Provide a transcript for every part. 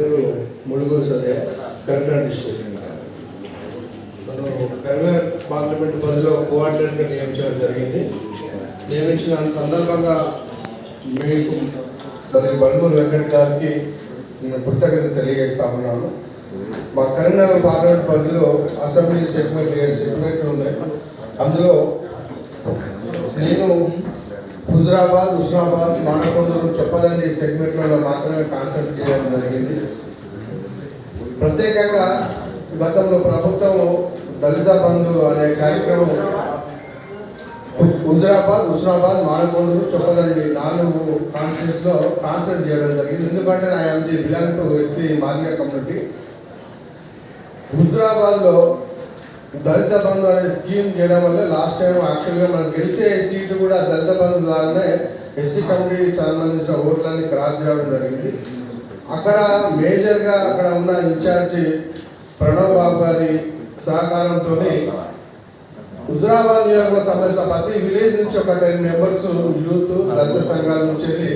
పేరు ములుగురు సదే correct administration మనం Karimnagar parliament పరిధిలో కోఆర్డినేటర్ నియమించడం జరిగింది. నియమించిన సందర్భంగా మీకు మరి బంధువులు వెంకట గారికి నేను కృతజ్ఞత తెలియజేస్తా ఉన్నాను. మా కరీంనగర్ పార్లమెంట్ పరిధిలో అసెంబ్లీ సెగ్మెంట్ ఏడు సెగ్మెంట్లు ఉన్నాయి అందులో నేను హుజరాబాద్ హుస్నాబాద్ సెగ్మెంట్లలో మాత్రమే కాన్సల్ట్ చేయడం జరిగింది. ప్రత్యేకంగా గతంలో ప్రభుత్వం దళిత బంధు అనే కార్యక్రమం హుజరాబాద్ హుస్నాబాద్ మానకొండూరు చొప్పదండి నాలుగు కాన్స్టిట్యూన్స్ కాన్సల్ట్ చేయడం జరిగింది. ఎందుకంటే నా ఎంది belong to SC Madiga community. హుజరాబాద్లో దళిత బంధు అనే స్కీమ్ చేయడం వల్ల లాస్ట్ టైం యాక్చువల్గా మనం గెలిచే సీటు కూడా దళిత బంధు ద్వారానే ఎస్సీ కమిటీ సంబంధించిన ఓట్లన్నీ క్రాస్ చేయడం జరిగింది. అక్కడ మేజర్గా అక్కడ ఉన్న ఇన్ఛార్జి ప్రణవ్ బాబు గారి సహకారంతో హుజరాబాద్ నియోజకవర్గం సంబంధించిన ప్రతి విలేజ్ నుంచి ఒక టెన్ మెంబర్స్ యూత్ దళిత సంఘాల నుంచి వెళ్ళి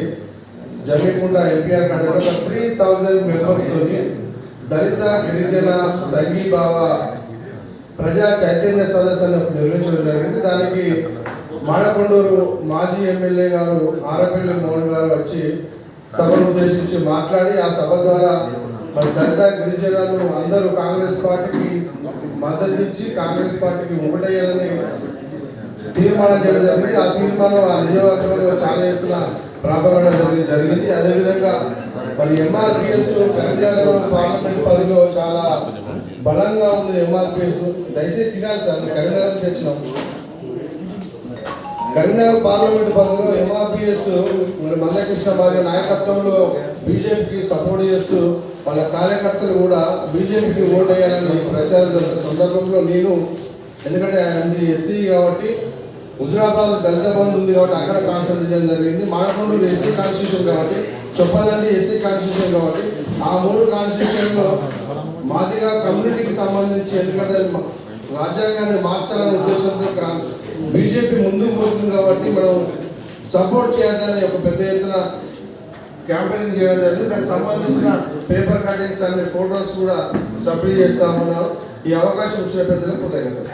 జమీకుండ ఎన్టీఆర్ కంటే ఒక త్రీ థౌజండ్ మెంబర్స్ తోని దళిత గిరిజన సంఘీభావ ప్రజా చైతన్య సదస్సును నిర్వహించడం జరిగింది. దానికి మాడకొండూరు మాజీ ఎమ్మెల్యే గారు ఆరపల్లి మోహన్ గారు వచ్చి సభను ఉద్దేశించి మాట్లాడి ఆ సభ ద్వారా మరి దళిత గిరిజనులు అందరూ కాంగ్రెస్ పార్టీకి మద్దతు ఇచ్చి కాంగ్రెస్ పార్టీకి ఒకటేయాలని తీర్మానం చేయడం జరిగింది. ఆ తీర్మానం ఆ నియోజకవర్గంలో చాలా ఎత్తున ప్రాపగడం జరిగింది. అదేవిధంగా మరి ఎంఆర్పిఎస్ తెలంగాణ పార్లమెంట్ పరిధిలో చాలా బలంగా ఉంది ఎంఆర్పిఎస్ దయచేసి తినాలి సార్ మేము కరీంనగర్ నుంచి కరీంనగర్ పార్లమెంట్ పరిధిలో ఎంఆర్పిఎస్ మరి మల్లకృష్ణ భార్య నాయకత్వంలో బీజేపీకి సపోర్ట్ చేస్తూ వాళ్ళ కార్యకర్తలు కూడా బీజేపీకి ఓటు వేయాలని ప్రచారం జరుగుతున్న సందర్భంలో నేను ఎందుకంటే అది ఎస్సీ కాబట్టి హుజరాబాద్ దళిత బంధు ఉంది కాబట్టి అక్కడ కాన్స్టిట్యూషన్ చేయడం జరిగింది. మానకొండూరు ఎస్సీ కాన్స్టిట్యూషన్ కాబట్టి చొప్పదండి ఎస్సీ కాన్స్టిట్యూషన్ కాబట్టి ఆ మూడు కాన్స్టిట్యూషన్లో మాదిగా కమ్యూనిటీకి సంబంధించి ఎందుకంటే రాజ్యాంగాన్ని మార్చాలనే ఉద్దేశంతో బీజేపీ ముందుకు పోతుంది కాబట్టి మనం సపోర్ట్ చేయాలని ఒక పెద్ద ఎత్తున క్యాంపెయిన్ చేయడం జరిగింది. దానికి సంబంధించిన పేపర్ కటింగ్స్ అనే ఫోటోస్ కూడా సబ్మిట్ చేస్తా ఉన్నాం ఈ అవకాశం ఇచ్చిన పెద్దలకు కృతజ్ఞతలు.